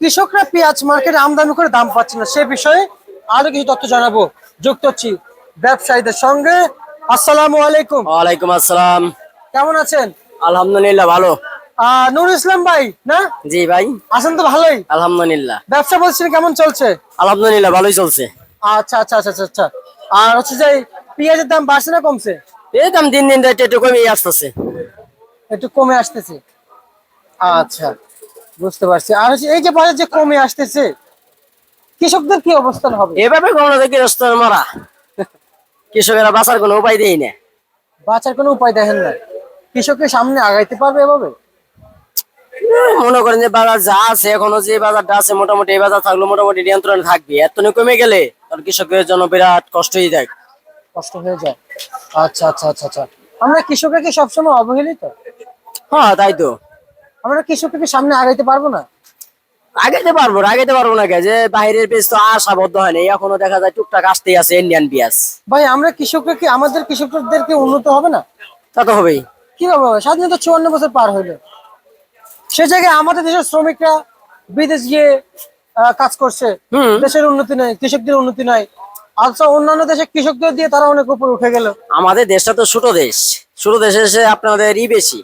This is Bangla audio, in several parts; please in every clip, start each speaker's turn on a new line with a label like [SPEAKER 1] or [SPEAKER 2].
[SPEAKER 1] কৃষকরা পেঁয়াজ মার্কেটে আমদানি করে দাম পাচ্ছে না। সে বিষয়ে আরও কিছু তথ্য জানাব। যুক্ত হচ্ছি ব্যবসায়ীদের সঙ্গে। আসসালামু আলাইকুম।
[SPEAKER 2] ওয়ালাইকুম আসসালাম।
[SPEAKER 1] কেমন আছেন?
[SPEAKER 2] আলহামদুলিল্লাহ ভালো।
[SPEAKER 1] আহ, নুর ইসলাম ভাই না?
[SPEAKER 2] জি ভাই।
[SPEAKER 1] আছেন তো ভালোই?
[SPEAKER 2] আলহামদুলিল্লাহ।
[SPEAKER 1] ব্যবসা বলছেন কেমন চলছে?
[SPEAKER 2] আলহামদুলিল্লাহ ভালোই চলছে।
[SPEAKER 1] আচ্ছা আচ্ছা আচ্ছা আচ্ছা, আচ্ছা। আর হচ্ছে যে পেঁয়াজের দাম বাড়ছে না কমছে?
[SPEAKER 2] এই দাম দিন দিন একটু কমে আসতেছে।
[SPEAKER 1] একটু কমে আসতেছে। আচ্ছা। বুঝতে পারছি। আর হচ্ছে এই যে বাজার যে কমে আসতেছে কৃষকদের কি অবস্থান হবে?
[SPEAKER 2] এভাবে কমলা থেকে রাস্তা মারা। কৃষকেরা বাঁচার কোনো উপায় দেই না।
[SPEAKER 1] বাঁচার কোনো উপায় দেখেন না। কৃষকের সামনে আগাইতে পারবে এভাবে?
[SPEAKER 2] মনে করেন যে বাজার যা আছে এখনও যে বাজারটা আছে মোটামুটি এই বাজার থাকল মোটামুটি নিয়ন্ত্রণে থাকবে। এত কমে গেলে আর কৃষকের জন্য বিরাট কষ্টই দেয়
[SPEAKER 1] কষ্ট হয়ে যায়। আচ্ছা আচ্ছা আচ্ছা আচ্ছা। আমরা কৃষকরা কি সবসময় অবহেলিত?
[SPEAKER 2] হ্যাঁ তাই তো।
[SPEAKER 1] আমরা কৃষককে সামনে আগাইতে পারব না।
[SPEAKER 2] আগাইতে পারব না, আগাইতে পারব না যে বাইরের পেজ তো আশাবদ্ধ হয়নি এখনও দেখা যায় টুকটাক আসতেই আছে ইন্ডিয়ান পেঁয়াজ
[SPEAKER 1] ভাই আমরা কৃষকরা কি আমাদের কৃষকদেরকে উন্নত হবে না?
[SPEAKER 2] তা তো হবেই।
[SPEAKER 1] কি হবে? স্বাধীনতা চুয়ান্ন বছর পার হইল। সে জায়গায় আমাদের দেশের শ্রমিকরা বিদেশ গিয়ে কাজ করছে। দেশের উন্নতি নাই কৃষকদের উন্নতি নাই। আচ্ছা অন্যান্য দেশে কৃষকদের দিয়ে তারা অনেক উপর উঠে গেল।
[SPEAKER 2] আমাদের দেশটা তো ছোট দেশ। ছোট দেশে এসে আপনাদের ই বেশি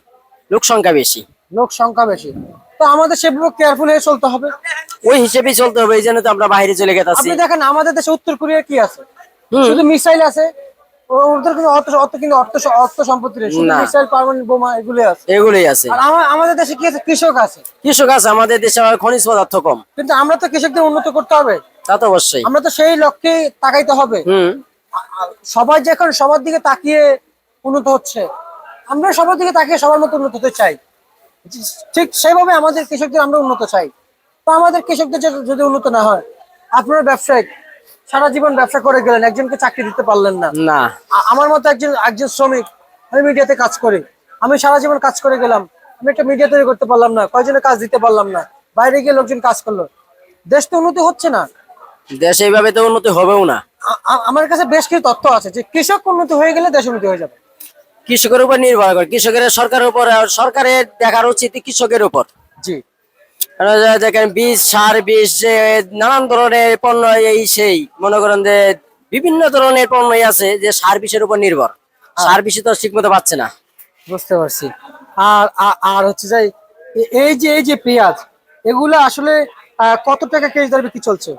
[SPEAKER 2] লোক সংখ্যা বেশি।
[SPEAKER 1] লোক সংখ্যা বেশি। তো আমাদের সেভাবে কেয়ারফুল হয়ে চলতে হবে।
[SPEAKER 2] ওই হিসেবেই চলতে হবে এই জন্য তো আমরা বাইরে চলে গেছি
[SPEAKER 1] আপনি দেখেন আমাদের দেশে উত্তর কোরিয়া কি আছে? শুধু মিসাইল আছে। ওদের কিন্তু অর্থ অর্থ কিন্তু অর্থ অর্থ সম্পত্তি নেই মিসাইল পারমাণবিক বোমা এগুলো আছে।
[SPEAKER 2] এগুলোই আছে।
[SPEAKER 1] আর আমাদের দেশে কি আছে? কৃষক আছে।
[SPEAKER 2] কৃষক আছে আমাদের দেশে খনিজ পদার্থ কম।
[SPEAKER 1] কিন্তু আমরা তো কৃষকদের উন্নত করতে হবে।
[SPEAKER 2] তা তো অবশ্যই।
[SPEAKER 1] আমরা তো সেই লক্ষ্যে তাকাইতে হবে।
[SPEAKER 2] হুম।
[SPEAKER 1] সবাই যখন সবার দিকে তাকিয়ে উন্নত হচ্ছে। আমরা সবার দিকে তাকিয়ে সবার মতো উন্নত হতে চাই। ঠিক সেইভাবে আমাদের কৃষকদের আমরা উন্নত চাই। তো আমাদের কৃষকদের যদি- উন্নত না হয় আপনার ব্যবসায়ী সারা জীবন ব্যবসা করে গেলেন একজনকে চাকরি দিতে পারলেন না।
[SPEAKER 2] না।
[SPEAKER 1] আমার মতো একজন একজন শ্রমিক আমি মিডিয়াতে কাজ করি। আমি সারা জীবন কাজ করে গেলাম আমি একটা মিডিয়া তৈরি করতে পারলাম না কয়জনের কাজ দিতে পারলাম না বাইরে গিয়ে লোকজন কাজ করল। দেশ তো উন্নতি হচ্ছে না।
[SPEAKER 2] দেশ এইভাবে তো উন্নতি হবেও না।
[SPEAKER 1] আমার কাছে বেশ কিছু তথ্য আছে যে কৃষক উন্নতি হয়ে গেলে দেশ উন্নতি হয়ে যাবে।
[SPEAKER 2] কৃষকের উপর নির্ভর করে। কৃষকের সরকারের উপর আর সরকারের দেখার উচিত কৃষকের উপর।
[SPEAKER 1] জি।
[SPEAKER 2] দেখেন বীজ সার বীজ যে নানান ধরনের পণ্য এই সেই মনে করেন যে বিভিন্ন ধরনের পণ্যই আছে যে সার বিষের উপর নির্ভর। সার বিষে তো ঠিক মতো পাচ্ছে না।
[SPEAKER 1] বুঝতে পারছি। আর আর হচ্ছে যাই এই যে এই যে পেঁয়াজ এগুলো আসলে কত টাকা কেজি দর বিক্রি চলছে?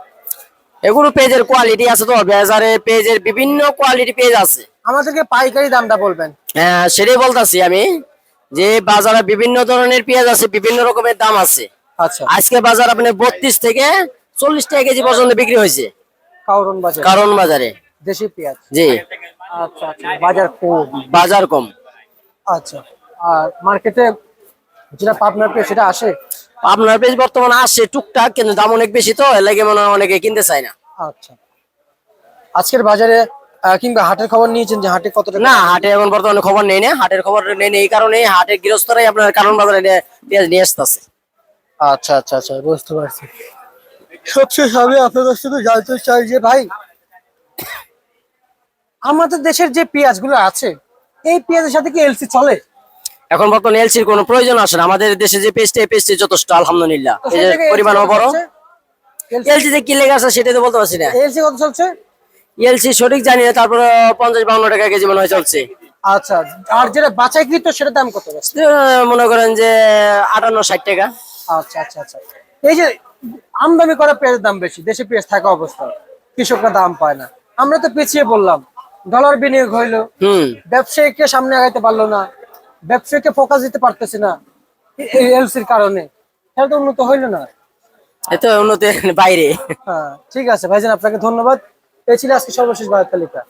[SPEAKER 2] এগুলো পেজের কোয়ালিটি আছে তো। বাজারে পেজের বিভিন্ন কোয়ালিটি পেজ আছে।
[SPEAKER 1] আমাদেরকে পাইকারি দামটা বলবেন।
[SPEAKER 2] হ্যাঁ সেটাই বলতাছি আমি যে বাজারে বিভিন্ন ধরনের পেঁয়াজ আছে বিভিন্ন রকমের দাম আছে।
[SPEAKER 1] আচ্ছা।
[SPEAKER 2] আজকে বাজার আপনি বত্রিশ থেকে চল্লিশ টাকা কেজি পর্যন্ত বিক্রি হয়েছে।
[SPEAKER 1] কাউরন বাজার।
[SPEAKER 2] কারণ বাজারে।
[SPEAKER 1] দেশি পেঁয়াজ।
[SPEAKER 2] জি।
[SPEAKER 1] আচ্ছা আচ্ছা বাজার কম।
[SPEAKER 2] বাজার কম।
[SPEAKER 1] আচ্ছা আর মার্কেটে যেটা পাবনার পেঁয়াজ সেটা আসে?
[SPEAKER 2] আপনার পেজ বর্তমানে আসে টুকটাক কিন্তু দাম অনেক বেশি তো এর লাগে মনে হয় অনেকে কিনতে চায় না।
[SPEAKER 1] আচ্ছা। আজকের বাজারে কিংবা হাটের খবর নিয়েছেন যে হাটে কত টাকা
[SPEAKER 2] না হাটে এখন বর্তমানে খবর নেই না হাটের খবর নেই এই কারণে হাটের গৃহস্থরাই আপনার কারণ বাজারে পেঁয়াজ নিয়ে আসতেছে।
[SPEAKER 1] আচ্ছা আচ্ছা আচ্ছা বুঝতে পারছি। আমি আপনার কাছ থেকে জানতে চাই যে ভাই আমাদের দেশের যে পেঁয়াজগুলো আছে এই পেঁয়াজের সাথে কি এলসি চলে?
[SPEAKER 2] এখন বর্তমানে এলসির কোনো প্রয়োজন আসে না। আমাদের দেশে যে পেজটা এই পেজটি যথেষ্ট আলহামদুলিল্লাহ।
[SPEAKER 1] LC
[SPEAKER 2] বড়
[SPEAKER 1] চলছে?
[SPEAKER 2] এলসি যে কি লেগে আছে সেটাই তো বলতে পারছি না।
[SPEAKER 1] এলসি কত চলছে?
[SPEAKER 2] এলসি সঠিক জানি না তারপরে পঞ্চাশ বাউন্ন টাকা কেজি মনে হয় চলছে।
[SPEAKER 1] আচ্ছা আর যেটা বাছাইকৃত সেটা দাম কত
[SPEAKER 2] মনে করেন যে আটান্ন ষাট টাকা।
[SPEAKER 1] আচ্ছা আচ্ছা আচ্ছা। এই যে আমদানি করা পেঁয়াজের দাম বেশি দেশে পেঁয়াজ থাকা অবস্থা কৃষকরা দাম পায় না। আমরা তো পিছিয়ে বললাম ডলার বিনিয়োগ হইল
[SPEAKER 2] হুম।
[SPEAKER 1] ব্যবসায়ীকে সামনে আগাইতে পারল না ব্যবসায়ীকে ফোকাস দিতে পারতেছে না এই এলসির কারণে। তাহলে তো উন্নত হইল না।
[SPEAKER 2] এত উন্নতি বাইরে।
[SPEAKER 1] হ্যাঁ ঠিক আছে ভাইজান আপনাকে ধন্যবাদ। এই ছিল আজকে সর্বশেষ বাজার তালিকা